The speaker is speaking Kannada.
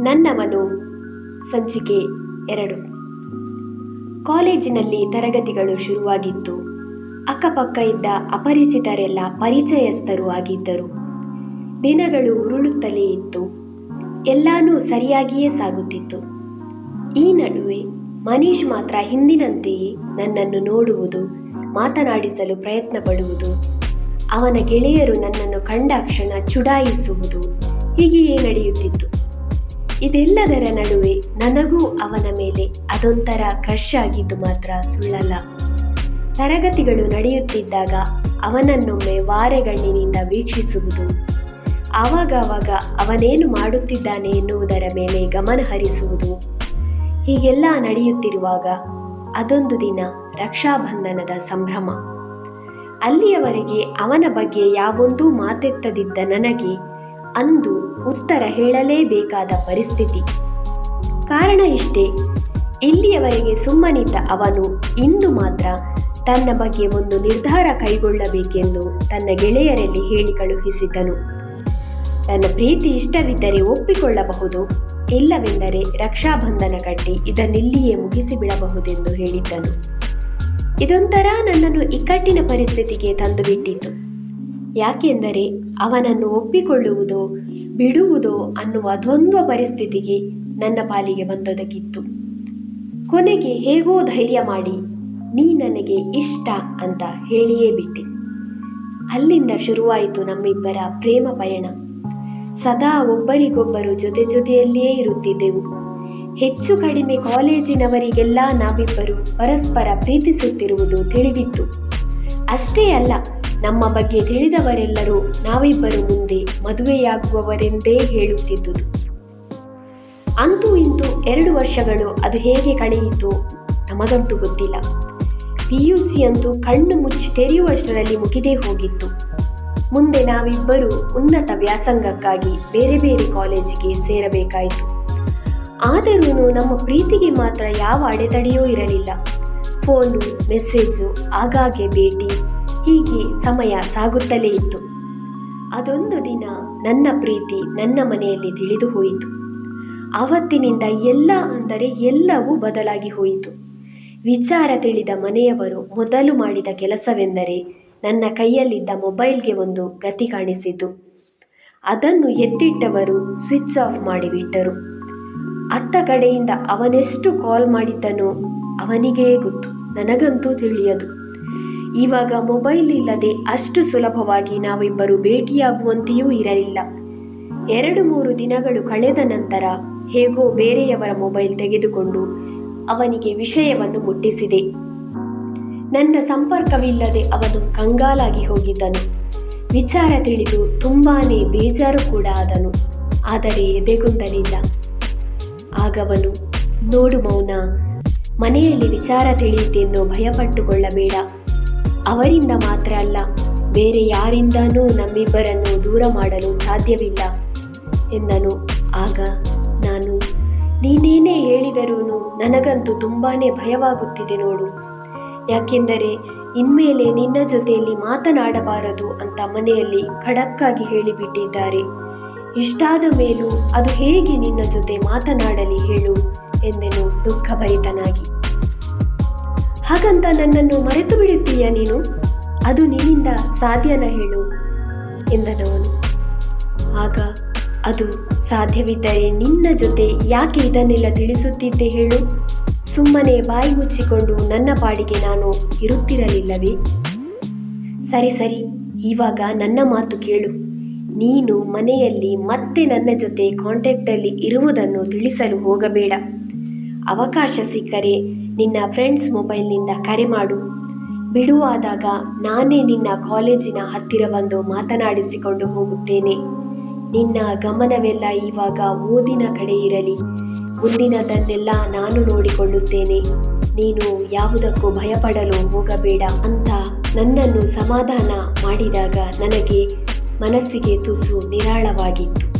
ನನ್ನವನು ಸಂಚಿಕೆ ಎರಡು. ಕಾಲೇಜಿನಲ್ಲಿ ತರಗತಿಗಳು ಶುರುವಾಗಿತ್ತು. ಅಕ್ಕಪಕ್ಕ ಇದ್ದ ಅಪರಿಚಿತರೆಲ್ಲ ಪರಿಚಯಸ್ಥರು ಆಗಿದ್ದರು. ದಿನಗಳು ಉರುಳುತ್ತಲೇ ಇತ್ತು. ಎಲ್ಲಾನೂ ಸರಿಯಾಗಿಯೇ ಸಾಗುತ್ತಿತ್ತು. ಈ ನಡುವೆ ಮನೀಶ್ ಮಾತ್ರ ಹಿಂದಿನಂತೆಯೇ ನನ್ನನ್ನು ನೋಡುವುದು, ಮಾತನಾಡಿಸಲು ಪ್ರಯತ್ನ ಪಡುವುದು ಅವನ ಗೆಳೆಯರು ನನ್ನನ್ನು ಕಂಡಾಕ್ಷಣ ಚುಡಾಯಿಸುವುದು ಹೀಗೆಯೇ ನಡೆಯುತ್ತಿತ್ತು. ಇದೆಲ್ಲದರ ನಡುವೆ ನನಗೂ ಅವನ ಮೇಲೆ ಅದೊಂಥರ ಕ್ರಶ್ ಆಗಿದ್ದು ಮಾತ್ರ ಸುಳ್ಳಲ್ಲ. ತರಗತಿಗಳು ನಡೆಯುತ್ತಿದ್ದಾಗ ಅವನನ್ನೊಮ್ಮೆ ವಾರೆಗಣ್ಣಿನಿಂದ ವೀಕ್ಷಿಸುವುದು. ಆವಾಗವಾಗ ಅವನೇನು ಮಾಡುತ್ತಿದ್ದಾನೆ ಎನ್ನುವುದರ ಮೇಲೆ ಗಮನ ಹರಿಸುವುದು. ಹೀಗೆಲ್ಲ ನಡೆಯುತ್ತಿರುವಾಗ ಅದೊಂದು ದಿನ ರಕ್ಷಾಬಂಧನದ ಸಂಭ್ರಮ. ಅಲ್ಲಿಯವರೆಗೆ ಅವನ ಬಗ್ಗೆ ಯಾವೊಂದೂ ಮಾತೆತ್ತದಿದ್ದ ನನಗೆ ಅಂದು ಉತ್ತರ ಹೇಳಲೇಬೇಕಾದ ಪರಿಸ್ಥಿತಿ. ಕಾರಣ ಇಷ್ಟೇ. ಇಲ್ಲಿಯವರೆಗೆ ಸುಮ್ಮನಿದ್ದ ಅವನು ಇಂದು ಮಾತ್ರ ತನ್ನ ಬಗ್ಗೆ ಒಂದು ನಿರ್ಧಾರ ಕೈಗೊಳ್ಳಬೇಕೆಂದು ತನ್ನ ಗೆಳೆಯರಲ್ಲಿ ಹೇಳಿ ಕಳುಹಿಸಿದ್ದನು. ತನ್ನ ಪ್ರೀತಿ ಇಷ್ಟವಿದ್ದರೆ ಒಪ್ಪಿಕೊಳ್ಳಬಹುದು, ಇಲ್ಲವೆಂದರೆ ರಕ್ಷಾಬಂಧನ ಕಟ್ಟಿ ಇದನ್ನಿಲ್ಲಿಯೇ ಮುಗಿಸಿಬಿಡಬಹುದೆಂದು ಹೇಳಿದ್ದನು. ಇದೊಂಥರ ನನ್ನನ್ನು ಇಕ್ಕಟ್ಟಿನ ಪರಿಸ್ಥಿತಿಗೆ ತಂದು ಬಿಟ್ಟಿತು ಯಾಕೆಂದರೆ ಅವನನ್ನು ಒಪ್ಪಿಕೊಳ್ಳುವುದೋ ಬಿಡುವುದೋ ಅನ್ನುವ ದ್ವಂದ್ವ ಪರಿಸ್ಥಿತಿಗೆ ನನ್ನ ಪಾಲಿಗೆ ಬಂದೊದಗಿತ್ತು ಕೊನೆಗೆ ಹೇಗೋ ಧೈರ್ಯ ಮಾಡಿ, ನೀ ನನಗೆ ಇಷ್ಟ ಅಂತ ಹೇಳಿಯೇ ಬಿಟ್ಟೆ. ಅಲ್ಲಿಂದ ಶುರುವಾಯಿತು ನಮ್ಮಿಬ್ಬರ ಪ್ರೇಮ ಪಯಣ. ಸದಾ ಒಬ್ಬರಿಗೊಬ್ಬರು ಜೊತೆ ಜೊತೆಯಲ್ಲಿಯೇ ಇರುತ್ತಿದ್ದೆವು. ಹೆಚ್ಚು ಕಡಿಮೆ ಕಾಲೇಜಿನವರಿಗೆಲ್ಲ ನಾವಿಬ್ಬರು ಪರಸ್ಪರ ಪ್ರೀತಿಸುತ್ತಿರುವುದು ತಿಳಿದಿತ್ತು. ಅಷ್ಟೇ ಅಲ್ಲ ನಮ್ಮ ಬಗ್ಗೆ ತಿಳಿದವರೆಲ್ಲರೂ ನಾವಿಬ್ಬರು ಮುಂದೆ ಮದುವೆಯಾಗುವವರೆಂದೇ ಹೇಳುತ್ತಿದ್ದುದು. ಅಂತೂ ಇಂತೂ ಎರಡು ವರ್ಷಗಳು ಅದು ಹೇಗೆ ಕಳೆಯಿತು ನಮಗಂತೂ ಗೊತ್ತಿಲ್ಲ. ಪಿ ಯು ಅಂತೂ ಕಣ್ಣು ಮುಚ್ಚಿ ತೆರೆಯುವಷ್ಟರಲ್ಲಿ ಮುಗಿದೇ ಹೋಗಿತ್ತು. ಮುಂದೆ ನಾವಿಬ್ಬರು ಉನ್ನತ ವ್ಯಾಸಂಗಕ್ಕಾಗಿ ಬೇರೆ ಬೇರೆ ಕಾಲೇಜಿಗೆ ಸೇರಬೇಕಾಯಿತು. ಆದರೂ ನಮ್ಮ ಪ್ರೀತಿಗೆ ಮಾತ್ರ ಯಾವ ಅಡೆತಡೆಯೂ ಇರಲಿಲ್ಲ. ಫೋನು, ಮೆಸೇಜು, ಆಗಾಗ್ಗೆ ಭೇಟಿ ಹೀಗೆ ಸಮಯ ಸಾಗುತ್ತಲೇ ಇತ್ತು. ಅದೊಂದು ದಿನ ನನ್ನ ಪ್ರೀತಿ ನನ್ನ ಮನೆಯಲ್ಲಿ ತಿಳಿದು ಹೋಯಿತು. ಆವತ್ತಿನಿಂದ ಎಲ್ಲ ಅಂದರೆ ಎಲ್ಲವೂ ಬದಲಾಗಿ ಹೋಯಿತು. ವಿಚಾರ ತಿಳಿದ ಮನೆಯವರು ಮೊದಲು ಮಾಡಿದ ಕೆಲಸವೆಂದರೆ ನನ್ನ ಕೈಯಲ್ಲಿದ್ದ ಮೊಬೈಲ್ಗೆ ಒಂದು ಗತಿ ಕಾಣಿಸಿತು. ಅದನ್ನು ಎತ್ತಿಟ್ಟವರು ಸ್ವಿಚ್ ಆಫ್ ಮಾಡಿಬಿಟ್ಟರು. ಅತ್ತ ಕಡೆಯಿಂದ ಅವನೆಷ್ಟು ಕಾಲ್ ಮಾಡಿದ್ದನೋ ಅವನಿಗೇ ಗೊತ್ತು, ನನಗಂತೂ ತಿಳಿಯದು. ಇವಾಗ ಮೊಬೈಲ್ ಇಲ್ಲದೆ ಅಷ್ಟು ಸುಲಭವಾಗಿ ನಾವಿಬ್ಬರು ಭೇಟಿಯಾಗುವಂತೆಯೂ ಇರಲಿಲ್ಲ. ಎರಡು ಮೂರು ದಿನಗಳು ಕಳೆದ ನಂತರ ಹೇಗೋ ಬೇರೆಯವರ ಮೊಬೈಲ್ ತೆಗೆದುಕೊಂಡು ಅವನಿಗೆ ವಿಷಯವನ್ನು ಮುಟ್ಟಿಸಿದೆ. ನನ್ನ ಸಂಪರ್ಕವಿಲ್ಲದೆ ಅವನು ಕಂಗಾಲಾಗಿ ಹೋಗಿದ್ದನು. ವಿಚಾರ ತಿಳಿದು ತುಂಬಾನೇ ಬೇಜಾರು ಕೂಡ ಆದನು. ಆದರೆ ಎದೆಗುಂದಲಿಲ್ಲ. ಆಗವನು ನೋಡು ಮೌನ, ಮನೆಯಲ್ಲಿ ವಿಚಾರ ತಿಳಿಯಿತೆಂದು ಭಯಪಟ್ಟುಕೊಳ್ಳಬೇಡ. ಅವರಿಂದ ಮಾತ್ರ ಅಲ್ಲ, ಬೇರೆ ಯಾರಿಂದನೂ ನಮ್ಮಿಬ್ಬರನ್ನು ದೂರ ಮಾಡಲು ಸಾಧ್ಯವಿಲ್ಲ ಎಂದನು. ಆಗ ನಾನು, ನೀನೇನೇ ಹೇಳಿದರೂ ನನಗಂತೂ ತುಂಬಾನೇ ಭಯವಾಗುತ್ತಿದೆ ನೋಡು. ಯಾಕೆಂದರೆ ಇನ್ಮೇಲೆ ನಿನ್ನ ಜೊತೆಯಲ್ಲಿ ಮಾತನಾಡಬಾರದು ಅಂತ ಮನೆಯಲ್ಲಿ ಖಡಕ್ಕಾಗಿ ಹೇಳಿಬಿಟ್ಟಿದ್ದಾರೆ. ಇಷ್ಟಾದ ಮೇಲೂ ಅದು ಹೇಗೆ ನಿನ್ನ ಜೊತೆ ಮಾತನಾಡಲಿ ಹೇಳು ಎಂದೆನು ದುಃಖಭರಿತನಾಗಿ. ಹಾಗಂತ ನನ್ನನ್ನು ಮರೆತು ಬಿಡುತ್ತೀಯ ನೀನು? ಅದು ನಿನ್ನಿಂದ ಸಾಧ್ಯನ ಹೇಳು, ಎಂದನವನು. ಆಗ ಅದು ಸಾಧ್ಯವಿದ್ದರೆ ನಿನ್ನ ಜೊತೆ ಯಾಕೆ ಇದನ್ನೆಲ್ಲ ತಿಳಿಸುತ್ತಿದ್ದೆ ಹೇಳು? ಸುಮ್ಮನೆ ಬಾಯಿ ಮುಚ್ಚಿಕೊಂಡು ನನ್ನ ಪಾಡಿಗೆ ನಾನು ಇರುತ್ತಿರಲಿಲ್ಲವೇ? ಸರಿ ಸರಿ, ಇವಾಗ ನನ್ನ ಮಾತು ಕೇಳು. ನೀನು ಮನೆಯಲ್ಲಿ ಮತ್ತೆ ನನ್ನ ಜೊತೆ ಕಾಂಟ್ಯಾಕ್ಟಲ್ಲಿ ಇರುವುದನ್ನು ತಿಳಿಸಲು ಹೋಗಬೇಡ. ಅವಕಾಶ ಸಿಕ್ಕರೆ ನಿನ್ನ ಫ್ರೆಂಡ್ಸ್ ಮೊಬೈಲ್ನಿಂದ ಕರೆ ಮಾಡು. ಬಿಡುವಾದಾಗ ನಾನೇ ನಿನ್ನ ಕಾಲೇಜಿನ ಹತ್ತಿರ ಬಂದು ಮಾತನಾಡಿಸಿಕೊಂಡು ಹೋಗುತ್ತೇನೆ. ನಿನ್ನ ಗಮನವೆಲ್ಲ ಇವಾಗ ಓದಿನ ಕಡೆ ಇರಲಿ. ಮುಂದಿನದನ್ನೆಲ್ಲ ನಾನು ನೋಡಿಕೊಳ್ಳುತ್ತೇನೆ. ನೀನು ಯಾವುದಕ್ಕೂ ಭಯಪಡಲು ಹೋಗಬೇಡ ಅಂತ ನನ್ನನ್ನು ಸಮಾಧಾನ ಮಾಡಿದಾಗ ನನಗೆ ಮನಸ್ಸಿಗೆ ತುಸು ನಿರಾಳವಾಗಿತ್ತು.